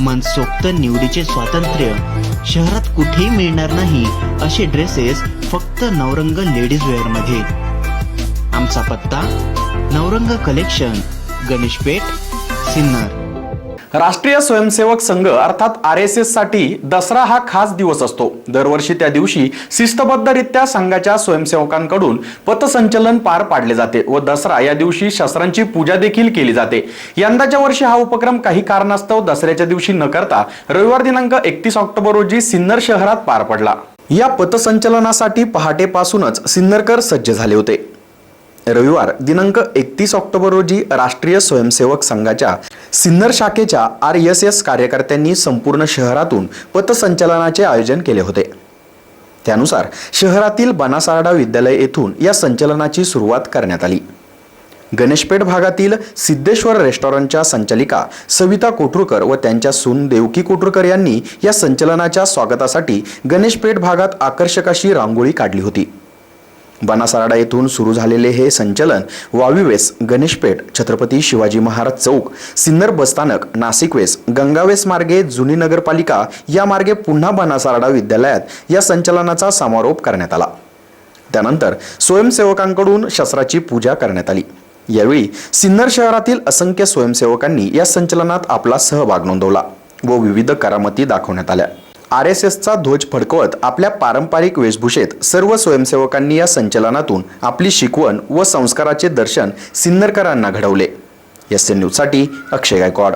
मनसोक्त निवडीचे स्वातंत्र्य. शहरात कुठेही मिळणार नाही असे ड्रेसेस फक्त नवरंग लेडीज वेअरमध्ये आमचा पत्ता नवरंग कलेक्शन गणेशपेठ सिन्नर. राष्ट्रीय स्वयंसेवक संघ अर्थात आर एस एससाठी दसरा हा खास दिवस असतो. दरवर्षी त्या दिवशी शिस्तबद्धरित्या संघाच्या स्वयंसेवकांकडून पथसंचलन पार पाडले जाते व दसरा या दिवशी शस्त्रांची पूजा देखील केली जाते. यंदाच्या वर्षी हा उपक्रम काही कारणास्तव दसऱ्याच्या दिवशी न करता रविवार दिनांक एकतीस ऑक्टोबर रोजी सिन्नर शहरात पार पडला. या पथसंचलनासाठी पहाटेपासूनच सिन्नरकर सज्ज झाले होते. रविवार दिनांक एकतीस ऑक्टोबर रोजी राष्ट्रीय स्वयंसेवक संघाच्या सिन्नर शाखेच्या आर एस एस कार्यकर्त्यांनी संपूर्ण शहरातून पथसंचलनाचे आयोजन केले होते. त्यानुसार शहरातील बनासारडा विद्यालय येथून या संचलनाची सुरुवात करण्यात आली. गणेशपेठ भागातील सिद्धेश्वर रेस्टॉरंटच्या संचालिका सविता कोठुरकर व त्यांच्या सून देवकी कोठुरकर यांनी या संचलनाच्या स्वागतासाठी गणेशपेठ भागात आकर्षक अशी रांगोळी काढली होती. बनासाराडा येथून सुरू झालेले हे संचलन वावीवेस गणेशपेठ छत्रपती शिवाजी महाराज चौक सिन्नर बसस्थानक नाशिकवेस गंगावेस मार्गे जुनी नगरपालिका या मार्गे पुन्हा बनासाराडा विद्यालयात या संचलनाचा समारोप करण्यात आला. त्यानंतर स्वयंसेवकांकडून शस्त्राची पूजा करण्यात आली. यावेळी सिन्नर शहरातील असंख्य स्वयंसेवकांनी या संचलनात आपला सहभाग नोंदवला व विविध करामती दाखवण्यात आल्या. आर एस एसचा ध्वज फडकवत आपल्या पारंपरिक वेशभूषेत सर्व स्वयंसेवकांनी या संचलनातून आपली शिकवण व संस्काराचे दर्शन सिन्नरकरांना घडवले. एस एन न्यूजसाठी अक्षय गायकवाड.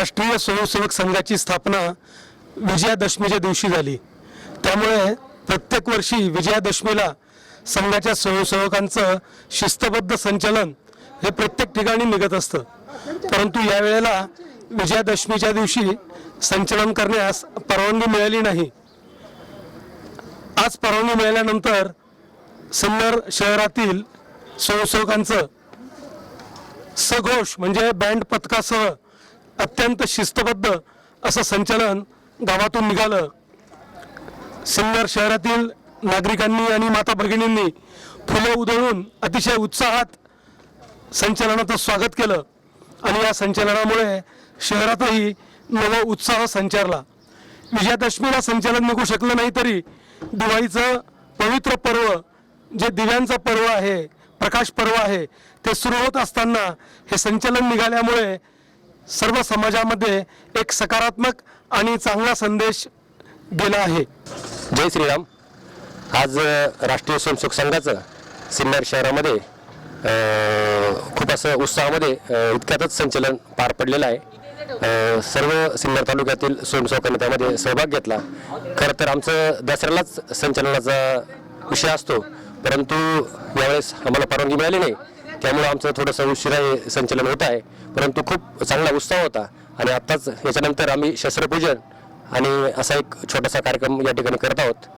राष्ट्रीय स्वयंसेवक संघाची स्थापना विजयादशमीच्या दिवशी झाली. त्यामुळे प्रत्येक वर्षी विजयादशमीला संघाच्या स्वयंसेवकांचं शिस्तबद्ध संचलन हे प्रत्येक ठिकाणी निघत असतं. परंतु यावेळेला विजयादशमीच्या दिवशी संचलन करण्यास परवानगी मिळाली नाही. आज परवानगी मिळाल्यानंतर सिन्नर शहरातील स्वयंसेवकांचं सघोष म्हणजे बँड पथकासह अत्यंत शिस्तबद्ध असं संचलन गावातून निघालं. सिन्नर शहरातील नागरिकांनी आणि माता भगिनींनी फुलं उधळून अतिशय उत्साहात संचलनाचं स्वागत केलं आणि या संचलनामुळे शहरातही नवा उत्साह संचारला. विजयादशमीला संचलन निघू शकलं नाही तरी दिवाळीचं पवित्र पर्व जे दिव्यांचं पर्व आहे प्रकाश पर्व आहे ते सुरू होत असताना हे संचलन निघाल्यामुळे सर्व समाजामध्ये एक सकारात्मक आणि चांगला संदेश गेला आहे. जय श्रीराम. आज राष्ट्रीय स्वयंसेवक संघाचं सिन्नर शहरामध्ये खूप असं उत्साहामध्ये इतक्यातच संचलन पार पडलेलं आहे. सर्व सिन्नर तालुक्यातील स्वयंसेवकांनी त्यामध्ये सहभाग घेतला. खरं तर आमचं दसऱ्यालाच संचलनाचा विषय असतो. परंतु यावेळेस आम्हाला परवानगी मिळाली नाही. त्यामुळे आमचं थोडंसं उशिरा हे संचलन होत आहे. परंतु खूप चांगला उत्साह होता. आणि आत्ताच याच्यानंतर आम्ही शस्त्रपूजन आणि असा एक छोटासा कार्यक्रम या ठिकाणी करत आहोत.